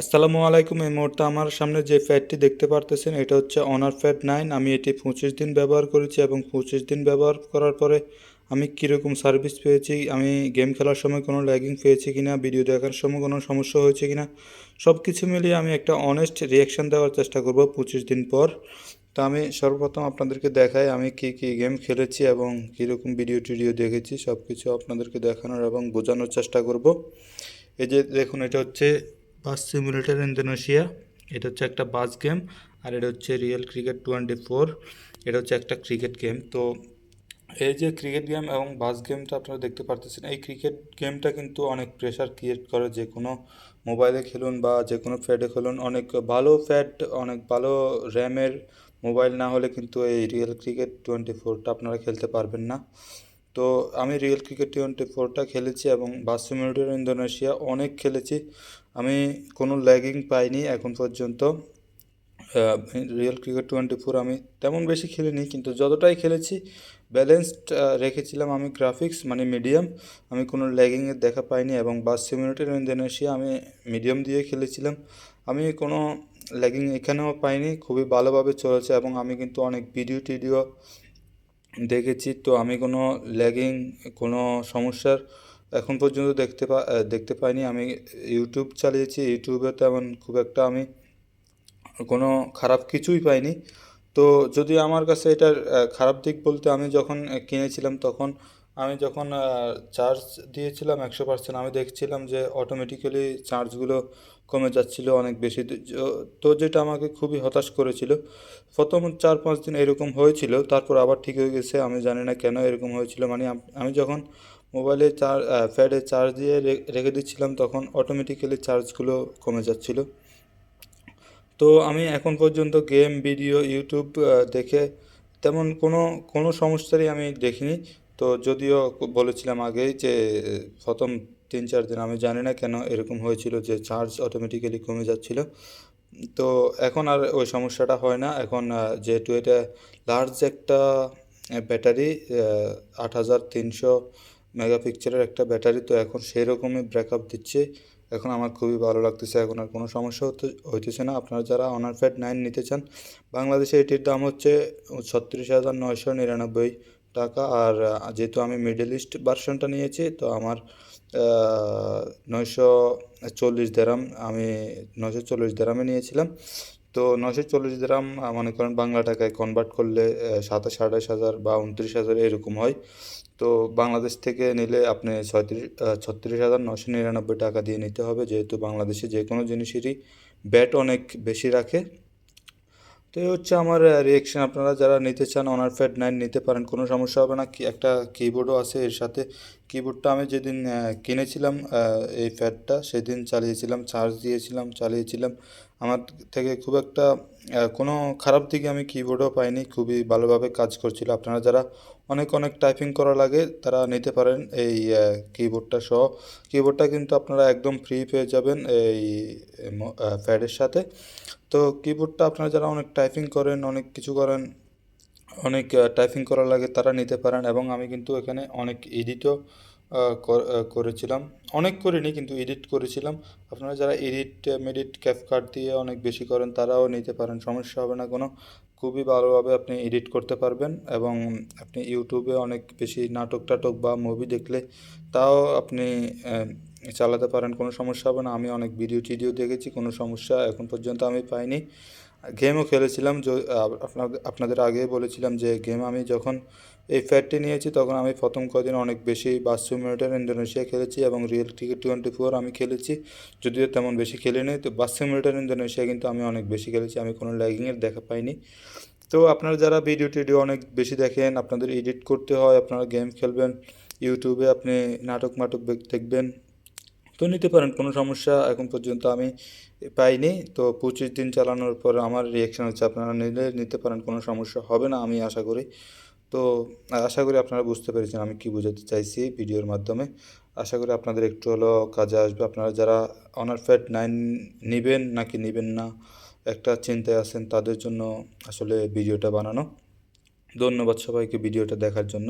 আসসালামু আলাইকুম। এই মুহূর্তে আমার সামনে যে ফ্যাটটি দেখতে পারতেছেন, এটা হচ্ছে অনার ফ্যাট নাইন আমি এটি পঁচিশ দিন ব্যবহার করেছি এবং পঁচিশ দিন ব্যবহার করার পরে আমি কীরকম সার্ভিস পেয়েছি, আমি গেম খেলার সময় কোনো ল্যাগিং পেয়েছি কিনা ভিডিও দেখার সময় কোনো সমস্যা হয়েছে কিনা সব কিছু মিলিয়ে আমি একটা অনেস্ট রিয়াকশান দেওয়ার চেষ্টা করব পঁচিশ দিন পর। তো আমি সর্বপ্রথম আপনাদেরকে দেখাই আমি কী কী গেম খেলেছি এবং কীরকম ভিডিও টিডিও দেখেছি সব কিছু আপনাদেরকে দেখানোর এবং বোঝানোর চেষ্টা করব। এই যে দেখুন, এটা হচ্ছে বাস সিমুলেটর ইন্দোনেশিয়া, এটা হচ্ছে একটা বাস গেম, আর এটা হচ্ছে রিয়েল ক্রিকেট টোয়েন্টি ফোর, এটা হচ্ছে একটা ক্রিকেট গেম। তো এই যে ক্রিকেট গেম এবং বাস গেমটা আপনারা দেখতে পারতেছেন, এই ক্রিকেট গেমটা কিন্তু অনেক প্রেশার ক্রিয়েট করে যে কোনো মোবাইলে খেলুন বা যে কোনো ফ্যাটে খেলুন। অনেক ভালো ফ্যাট অনেক ভালো র্যামের মোবাইল না হলে কিন্তু এই রিয়েল ক্রিকেট টোয়েন্টি ফোরটা আপনারা খেলতে পারবেন না। তো আমি রিয়েল ক্রিকেট টোয়েন্টি ফোরটা খেলেছি এবং বাস সিমুলেটর ইন্দোনেশিয়া অনেক খেলেছি। আমি কোনো ল্যাগিং পাইনি এখন পর্যন্ত। রিয়েল ক্রিকেট টোয়েন্টি ফোর আমি তেমন বেশি খেলিনি, কিন্তু যতটাই খেলেছি ব্যালেন্সড রেখেছিলাম আমি গ্রাফিক্স মানে মিডিয়াম আমি কোনো ল্যাগিংয়ের দেখা পাইনি এবং বাস সিমুলেটর ইন্দোনেশিয়া আমি মিডিয়াম দিয়ে খেলেছিলাম। আমি কোনো ল্যাগিং এখানেও পাইনি, খুবই ভালোভাবে চলেছে এবং আমি কিন্তু অনেক ভিডিও টিডিও দেখেছি। তো আমি কোনো ল্যাগিং কোনো সমস্যার এখন পর্যন্ত দেখতে পা দেখতে পাইনি। আমি ইউটিউব চালিয়েছি। ইউটিউবে তেমন খুব একটা আমি কোনো খারাপ কিছুই পাইনি। তো যদি আমার কাছে এটার খারাপ দিক বলতে আমি যখন কিনেছিলাম তখন আমি যখন চার্জ দিয়েছিলাম একশো পার্সেন্ট আমি দেখছিলাম যে অটোমেটিক্যালি চার্জগুলো কমে যাচ্ছিল অনেক বেশি। তো যেটা আমাকে খুবই হতাশ করেছিল। প্রথম চার পাঁচ দিন এরকম হয়েছিল, তারপর আবার ঠিক হয়ে গেছে। আমি জানি না কেন এরকম হয়েছিল। মানে আমি যখন মোবাইলে চার ফ্যাডে চার্জ দিয়ে রেখে দিচ্ছিলাম, তখন অটোমেটিক্যালি চার্জগুলো কমে যাচ্ছিল। তো আমি এখন পর্যন্ত গেম, ভিডিও, ইউটিউব দেখে তেমন কোনো কোনো সমস্যারই আমি দেখিনি। তো যদিও বলেছিলাম আগেই যে, প্রথম তিন, চার দিন আমি জানি না কেন এরকম হয়েছিল যে চার্জ অটোমেটিক্যালি কমে যাচ্ছিল। তো এখন আর ওই সমস্যাটা হয় না। এখন যেহেতু এটা লার্জ একটা ব্যাটারি আট হাজার তিনশো মেগাপিক্সেলের একটা ব্যাটারি তো এখন সেই রকমই ব্রেকআপ দিচ্ছে। এখন আমার খুবই ভালো লাগতেছে, এখন আর কোনো সমস্যা হতে, হইতেছে না। আপনারা যারা অনার ফ্যাট নাইন নিতে চান, বাংলাদেশে এটির দাম হচ্ছে ছত্রিশ হাজার নয়শো নিরানব্বই টাকা। আর যেহেতু আমি মিডল ইস্ট ভার্সনটা নিয়েছি, তো আমার নয়শো চল্লিশ দেরাম আমি নয়শো চল্লিশ দেরামে নিয়েছিলাম। তো নয়শো চল্লিশ দেরাম মনে করেন বাংলা টাকায় কনভার্ট করলে সাতাশ, আঠাশ হাজার বা উনত্রিশ হাজার এরকম হয়। তো বাংলাদেশ থেকে নিলে আপনি ছয়ত্রিশ ছত্রিশ হাজার নশো নিরানব্বই টাকা দিয়ে নিতে হবে, যেহেতু বাংলাদেশে যে কোনো জিনিসেরই ব্যাট অনেক বেশি রাখে। তো এই হচ্ছে আমার রিয়েকশন আপনারা যারা নিতে চান অনার ফ্যাট নাইন নিতে পারেন, কোনো সমস্যা হবে না। কি, একটা কিবোর্ডও আছে, এর সাথে কিবোর্ডটা আমি যেদিন কিনেছিলাম এই ফ্যাটটা সেদিন চালিয়েছিলাম চার্জ দিয়েছিলাম, চালিয়েছিলাম। আমার থেকে খুব একটা কোনো খারাপ দিকে আমি কিবোর্ডও পাইনি, খুবই ভালোভাবে কাজ করছিল। আপনারা যারা অনেক অনেক টাইপিং করা লাগে, তারা নিতে পারেন এই কিবোর্ডটা সহ। কিবোর্ডটা কিন্তু আপনারা একদম ফ্রি পেয়ে যাবেন এই ফ্যাডের সাথে। তো কিবোর্ডটা আপনারা যারা অনেক টাইপিং করেন, অনেক কিছু করেন অনেক টাইপিং করা লাগে, তারা নিতে পারেন এবং আমি কিন্তু এখানে অনেক এডিটও করেছিলাম। অনেক করিনি, কিন্তু এডিট করেছিলাম। আপনারা যারা এডিট মেডিট ক্যাপকাট দিয়ে অনেক বেশি করেন, তারাও নিতে পারেন, সমস্যা হবে না কোনো। খুবই ভালোভাবে আপনি এডিট করতে পারবেন এবং আপনি ইউটিউবে অনেক বেশি নাটক টাটক বা মুভি দেখলে তাও আপনি চালাতে পারেন, কোনো সমস্যা হবে না। আমি অনেক ভিডিও টিডিও দেখেছি, কোনো সমস্যা এখন পর্যন্ত আমি পাইনি। গেমও খেলেছিলাম আপনাদের আপনাদের আগে বলেছিলাম যে গেম আমি যখন এই ফ্যাটটি নিয়েছি তখন আমি প্রথম কদিন অনেক বেশি বাস সিমুলেটার ইন্দোনেশিয়া খেলেছি এবং রিয়েল ক্রিকেট টোয়েন্টি ফোর আমি খেলেছি। যদিও তেমন বেশি খেলিনি, তো বাস সিমুলেটার ইন্দোনেশিয়া কিন্তু আমি অনেক বেশি খেলেছি, আমি কোনো ল্যাগিংয়ের দেখা পাইনি। তো আপনারা যারা ভিডিও টিডিও অনেক বেশি দেখেন, আপনাদের এডিট করতে হয়, আপনারা গেম খেলবেন, ইউটিউবে আপনি নাটক মাটক দেখবেন তো নিতে পারেন, কোনো সমস্যা এখন পর্যন্ত আমি পাইনি। তো পঁচিশ দিন চালানোর পর আমার রিয়াকশান হচ্ছে, আপনারা নিলে নিতে পারেন, কোনো সমস্যা হবে না আমি আশা করি। তো আশা করি আপনারা বুঝতে পেরেছেন আমি কি বোঝাতে চাইছি ভিডিওর মাধ্যমে। আশা করি আপনাদের একটু হলো কাজে আসবে। আপনারা যারা অনার ফ্যাট নাইন নেবেন নাকি নেবেন না, একটা চিন্তায় আছেন, তাদের জন্য আসলে ভিডিওটা বানানো। ধন্যবাদ সবাইকে ভিডিওটা দেখার জন্য।